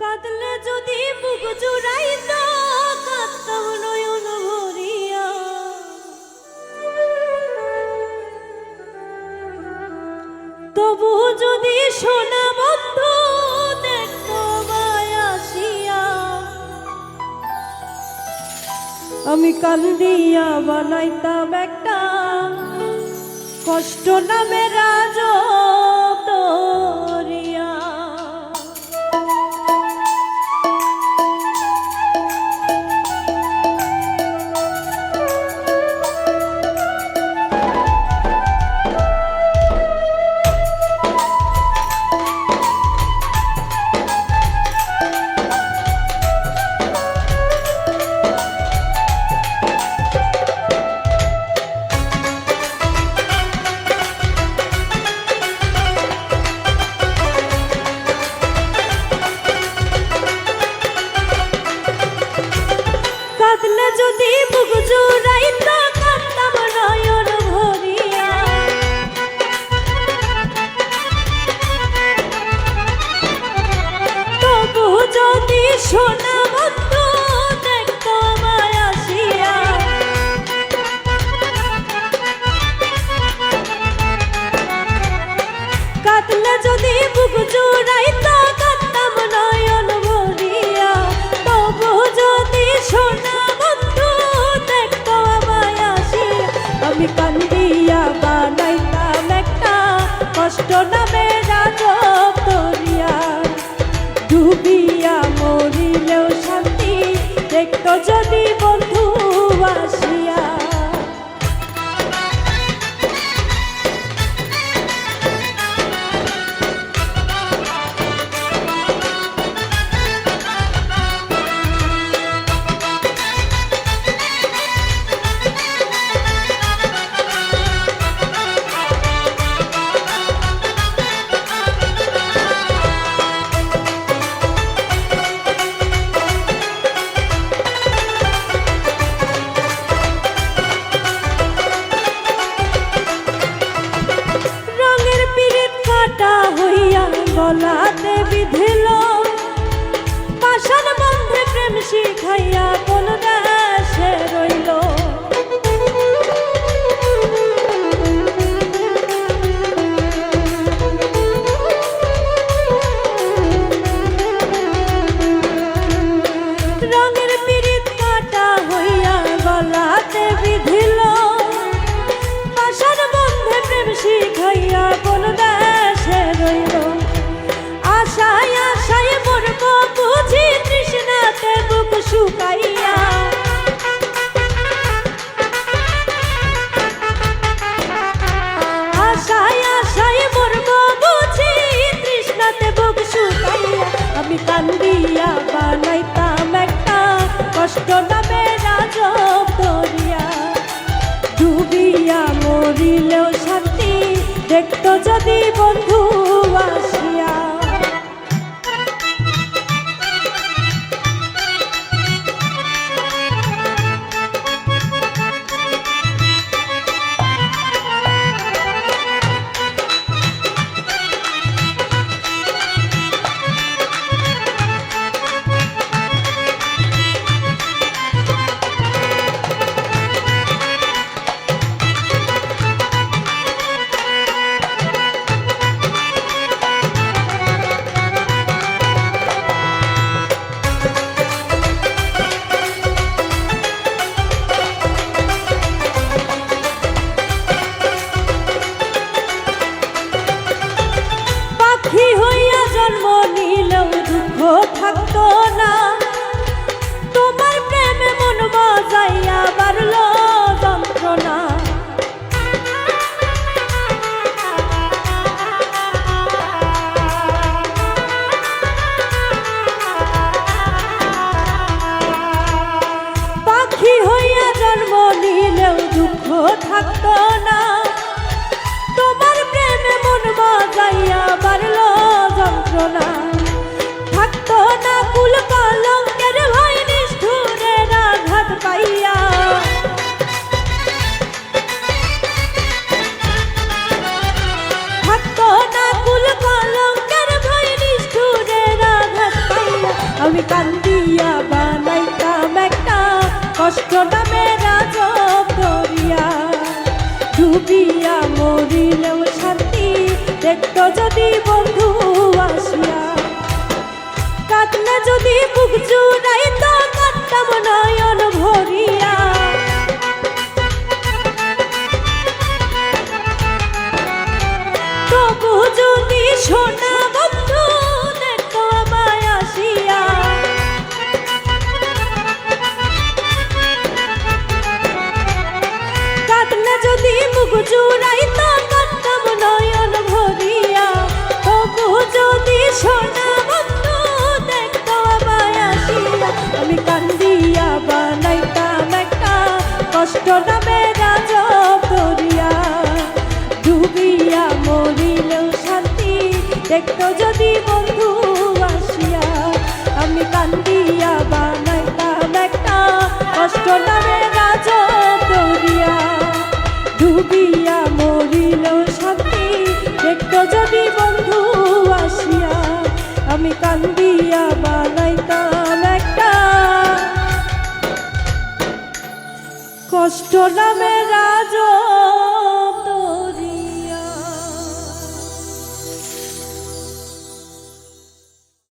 কাঁদলে যদি বুক জুড়াইত কাঁদতাম নয়ন ভরিয়া। তবু যদি শোনা বন্ধু আমি কান্দিয়া বানাইতাম একটা কষ্ট না মেরা সোনা তো যদি বন্ধু আসিয়া গলাতে বিধিল। পাশার বন্ধে প্রেম শিখাইয়া আমি কান্দিয়া বানাইতাম একটা কষ্ট নামে রাজব দরিয়া ডুবিয়া মরিলেও শান্তি দেখতো যদি বন্ধু থাকত না তোমার প্রেমে মন বাজাইয়া বাড়ল যন্ত্রণা। যদি দেখতো যদি বন্ধু আসিয়া, আমি কান্দিয়া বানাইতাম একটা কষ্ট নামে রাজব দরিয়া ডুবিয়া মরিলেও শান্তি দেখতো যদি বন্ধু আসিয়া, আমি কান্দিয়া বানাইতাম একটা কষ্ট নামে রাজ